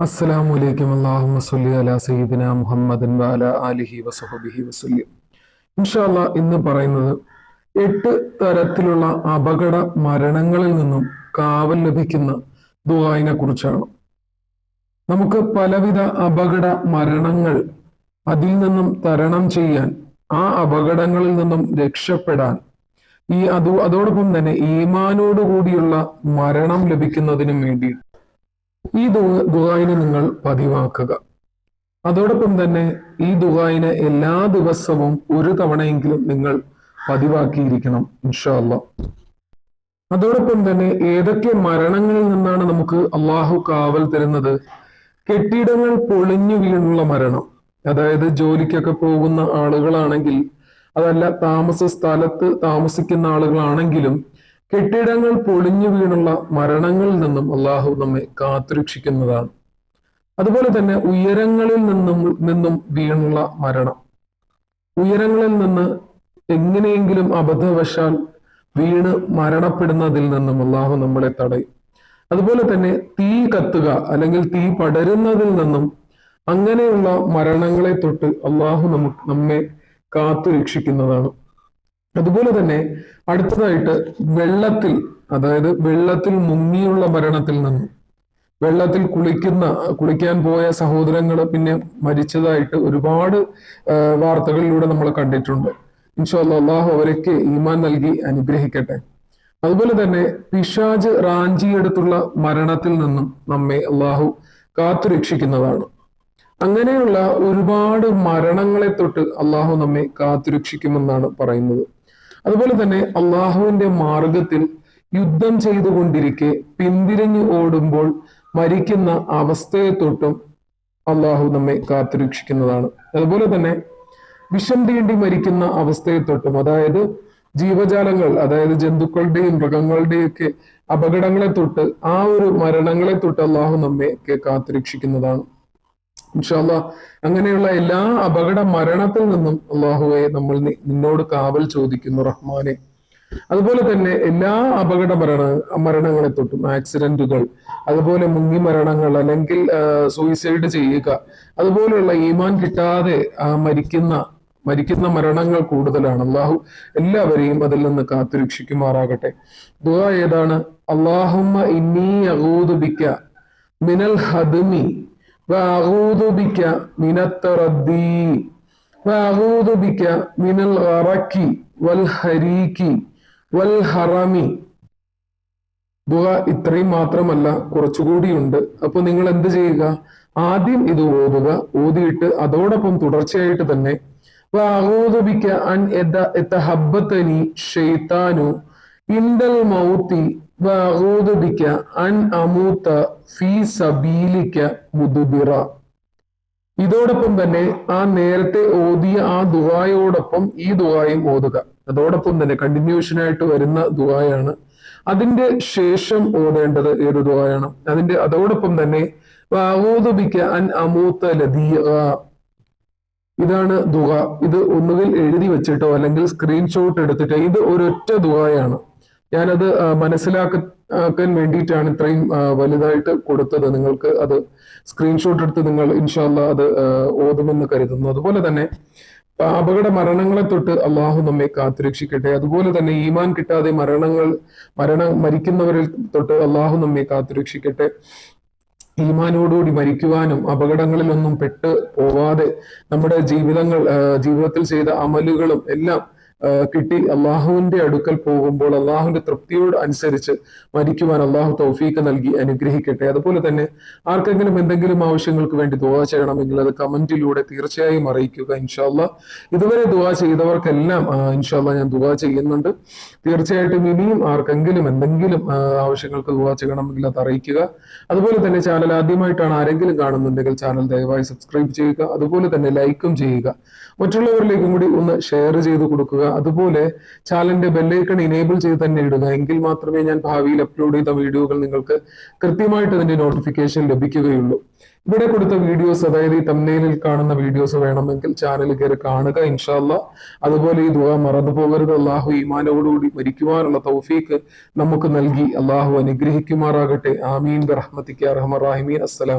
അസ്സലാമു അലൈക്കും അല്ലാഹുമ്മ സ്വല്ലി അലാ സയ്യിദിന മുഹമ്മദൻ വഅല ആലിഹി വസഹബിഹി വസല്ലം. ഇൻഷാല്ല ഇന്ന് പറയുന്നത് എട്ട് തരത്തിലുള്ള അപകട മരണങ്ങളിൽ നിന്നും കാവൽ ലഭിക്കുന്ന ദുആയിനെ കുറിച്ചാണ്. നമുക്ക് പലവിധ അപകട മരണങ്ങൾ അതിൽ നിന്നും തരണം ചെയ്യാൻ ആ അപകടങ്ങളിൽ നിന്നും രക്ഷപ്പെടാൻ ഈ അതോ അതോടൊപ്പം തന്നെ ഈമാനോടുകൂടിയുള്ള മരണം ലഭിക്കുന്നതിനും വേണ്ടി ഈ ദുഹായിനെ നിങ്ങൾ പതിവാക്കുക. അതോടൊപ്പം തന്നെ ഈ ദുആയിനെ എല്ലാ ദിവസവും ഒരു തവണയെങ്കിലും നിങ്ങൾ പതിവാക്കിയിരിക്കണം ഇൻഷാ അല്ലാ അതോടൊപ്പം തന്നെ ഏതൊക്കെ മരണങ്ങളിൽ നിന്നാണ് നമുക്ക് അള്ളാഹു കാവൽ തരുന്നത്? കെട്ടിടങ്ങൾ പൊളിഞ്ഞു വീണുള്ള മരണം. അതായത് ജോലിക്കൊക്കെ പോകുന്ന ആളുകളാണെങ്കിൽ അതല്ല താമസ സ്ഥലത്ത് താമസിക്കുന്ന ആളുകളാണെങ്കിലും കെട്ടിടങ്ങൾ പൊളിഞ്ഞു വീണുള്ള മരണങ്ങളിൽ നിന്നും അള്ളാഹു നമ്മെ കാത്തുരക്ഷിക്കുന്നതാണ്. അതുപോലെ തന്നെ ഉയരങ്ങളിൽ നിന്നും നിന്നും വീണുള്ള മരണം. ഉയരങ്ങളിൽ നിന്ന് എങ്ങനെയെങ്കിലും അബദ്ധവശാൽ വീണ് മരണപ്പെടുന്നതിൽ നിന്നും അള്ളാഹു നമ്മളെ തടയും. അതുപോലെ തന്നെ തീ കത്തുക അല്ലെങ്കിൽ തീ പടരുന്നതിൽ നിന്നും അങ്ങനെയുള്ള മരണങ്ങളെ തൊട്ട് അള്ളാഹു നമുക്ക് നമ്മെ കാത്തു രക്ഷിക്കുന്നതാണ് അതുപോലെ തന്നെ അടുത്തതായിട്ട് വെള്ളത്തിൽ അതായത് വെള്ളത്തിൽ മുങ്ങിയുള്ള മരണത്തിൽ നിന്നും വെള്ളത്തിൽ കുളിക്കുന്ന കുളിക്കാൻ പോയ സഹോദരങ്ങൾ പിന്നെ മരിച്ചതായിട്ട് ഒരുപാട് വാർത്തകളിലൂടെ നമ്മൾ കണ്ടിട്ടുണ്ട്. ഇൻഷാല്ല അള്ളാഹു അവരൊക്കെ ഈമാൻ നൽകി അനുഗ്രഹിക്കട്ടെ. അതുപോലെ തന്നെ പിശാജ് റാഞ്ചിയെടുത്തുള്ള മരണത്തിൽ നിന്നും നമ്മെ അള്ളാഹു കാത്തുരക്ഷിക്കുന്നതാണ് അങ്ങനെയുള്ള ഒരുപാട് മരണങ്ങളെ തൊട്ട് അള്ളാഹു നമ്മെ കാത്തുരക്ഷിക്കുമെന്നാണ് പറയുന്നത്. അതുപോലെ തന്നെ അള്ളാഹുവിന്റെ മാർഗത്തിൽ യുദ്ധം ചെയ്തുകൊണ്ടിരിക്കെ പിന്തിരിഞ്ഞു ഓടുമ്പോൾ മരിക്കുന്ന അവസ്ഥയെ തൊട്ടും അള്ളാഹു നമ്മെ കാത്തുരക്ഷിക്കുന്നതാണ്. അതുപോലെ തന്നെ വിഷം തീണ്ടി മരിക്കുന്ന അവസ്ഥയെ തൊട്ടും അതായത് ജീവജാലങ്ങൾ അതായത് ജന്തുക്കളുടെയും മൃഗങ്ങളുടെയും ഒക്കെ അപകടങ്ങളെ തൊട്ട് ആ ഒരു മരണങ്ങളെ തൊട്ട് അള്ളാഹു നമ്മെ കാത്തുരക്ഷിക്കുന്നതാണ്. ഇൻഷാല്ല അങ്ങനെയുള്ള എല്ലാ അപകട മരണത്തിൽ നിന്നും അള്ളാഹുവെ നമ്മൾ നിന്നോട് കാവൽ ചോദിക്കുന്നു റഹ്മാനെ. അതുപോലെ തന്നെ എല്ലാ അപകട മരണ മരണങ്ങളെ തൊട്ടും ആക്സിഡന്റുകൾ അതുപോലെ മുങ്ങി മരണങ്ങൾ അല്ലെങ്കിൽ സൂയിസൈഡ് ചെയ്യുക അതുപോലെയുള്ള ഈമാൻ കിട്ടാതെ ആ, മരിക്കുന്ന മരിക്കുന്ന മരണങ്ങൾ കൂടുതലാണ്. അള്ളാഹു എല്ലാവരെയും അതിൽ നിന്ന് കാത്തുരക്ഷിക്കുമാറാകട്ടെ ദുആ ഏതാണ്? അള്ളാഹുമ്മ ഇന്നി അഗൂദുബിക്ക മിനൽ ഹദ്മി വാഹൂതുബിക്ക മിനത്തറദ്ദി. വാഹൂതുബിക്ക മിനൽ ഹറക്കി വൽ ഹരീക്കി വൽ ഹറമി. ദുഹ ഇത്രയും മാത്രമല്ല കുറച്ചുകൂടിയുണ്ട് അപ്പൊ നിങ്ങൾ എന്ത് ചെയ്യുക? ആദ്യം ഇത് ഓതുക. ഓതിയിട്ട് അതോടൊപ്പം തുടർച്ചയായിട്ട് തന്നെ വാഹൂതുബിക്ക അൻ എത്ത എത്ത ഹബ്ബത്തനി ഷെയ്ത്താനു ഇണ്ടൽ മൗത്തി വഅഊദുബിക അൻ അമൂത്ത ഫീ സബീലിക മുദുബിറ ഇതോടൊപ്പം തന്നെ ആ നേരത്തെ ഓതിയ ആ ദുവായോടൊപ്പം ഈ ദുവായും ഓതുക. അതോടൊപ്പം തന്നെ കണ്ടിന്യൂഷൻ ആയിട്ട് വരുന്ന ദുവായാണ് അതിന്റെ ശേഷം ഓടേണ്ടത് ഏത് ദുവായാണ് അതിന്റെ അതോടൊപ്പം തന്നെ വഅഊദുബിക അൻ അമൂത്ത ലദീഅ ഇതാണ് ദുഹ ഇത് ഒന്നുകിൽ എഴുതി വെച്ചിട്ടോ അല്ലെങ്കിൽ സ്ക്രീൻഷോട്ട് എടുത്തിട്ടോ ഇത് ഒരൊറ്റ ദുഹയാണ് ഞാനത് മനസ്സിലാക്ക മനസ്സിലാക്കാൻ വേണ്ടിയിട്ടാണ് ഇത്രയും വലുതായിട്ട് കൊടുത്തത്. നിങ്ങൾക്ക് അത് സ്ക്രീൻഷോട്ട് എടുത്ത് നിങ്ങൾ ഇൻഷാല്ല അത് ഓതുമെന്ന് കരുതുന്നു. അതുപോലെ തന്നെ അപകട മരണങ്ങളെ തൊട്ട് അള്ളാഹു നമ്മെ കാത്തുരക്ഷിക്കട്ടെ അതുപോലെ തന്നെ ഈമാൻ കിട്ടാതെ മരണങ്ങൾ മരണ മരിക്കുന്നവരിൽ തൊട്ട് അള്ളാഹു നമ്മെ കാത്തുരക്ഷിക്കട്ടെ ഈമാനോടുകൂടി മരിക്കുവാനും അപകടങ്ങളിലൊന്നും പെട്ട് പോവാതെ നമ്മുടെ ജീവിതങ്ങൾ ജീവിതത്തിൽ ചെയ്ത അമലുകളും എല്ലാം കിട്ടി അള്ളാഹുവിന്റെ അടുക്കൽ പോകുമ്പോൾ അള്ളാഹുവിന്റെ തൃപ്തിയോട് അനുസരിച്ച് മരിക്കുവാൻ അള്ളാഹു തൗഫീക്ക് നൽകി അനുഗ്രഹിക്കട്ടെ. അതുപോലെ തന്നെ ആർക്കെങ്കിലും എന്തെങ്കിലും ആവശ്യങ്ങൾക്ക് വേണ്ടി ദുവാ ചെയ്യണമെങ്കിൽ അത് കമന്റിലൂടെ തീർച്ചയായും അറിയിക്കുക ഇൻഷാല്ല ഇതുവരെ ദുവാ ചെയ്തവർക്കെല്ലാം ഇൻഷാല്ല ഞാൻ ദുവാ ചെയ്യുന്നുണ്ട്. തീർച്ചയായിട്ടും ഇനിയും ആർക്കെങ്കിലും എന്തെങ്കിലും ആവശ്യങ്ങൾക്ക് ദുവാ ചെയ്യണമെങ്കിൽ അത് അറിയിക്കുക. അതുപോലെ തന്നെ ചാനൽ ആദ്യമായിട്ടാണ് ആരെങ്കിലും കാണുന്നുണ്ടെങ്കിൽ ചാനൽ ദയവായി സബ്സ്ക്രൈബ് ചെയ്യുക. അതുപോലെ തന്നെ ലൈക്കും ചെയ്യുക. മറ്റുള്ളവരിലേക്കും കൂടി ഒന്ന് ഷെയർ ചെയ്ത് കൊടുക്കുക. അതുപോലെ ചാനലിന്റെ ബെല്ലൈക്കൺ ഇനേബിൾ ചെയ്ത് തന്നെ ഇടുക. എങ്കിൽ മാത്രമേ ഞാൻ ഭാവിയിൽ അപ്ലോഡ് ചെയ്ത വീഡിയോകൾ നിങ്ങൾക്ക് കൃത്യമായിട്ട് അതിന്റെ നോട്ടിഫിക്കേഷൻ ലഭിക്കുകയുള്ളൂ. ഇവിടെ കൊടുത്ത വീഡിയോസ് അതായത് ഈ തമ്മിലിൽ കാണുന്ന വീഡിയോസ് വേണമെങ്കിൽ ചാനൽ കയറി കാണുക ഇൻഷാല്ല അതുപോലെ ഈ ദുആ മറന്നു പോകരുത്. അള്ളാഹു ഈമാനോടുകൂടി മരിക്കുവാനുള്ള തൗഫീക്ക് നമുക്ക് നൽകി. അള്ളാഹു അനുഗ്രഹിക്കുമാറാകട്ടെ. ആമീൻ. റഹ്മത്തിക്ക് റഹ്മറാഹിമീൻ അസ്സലാം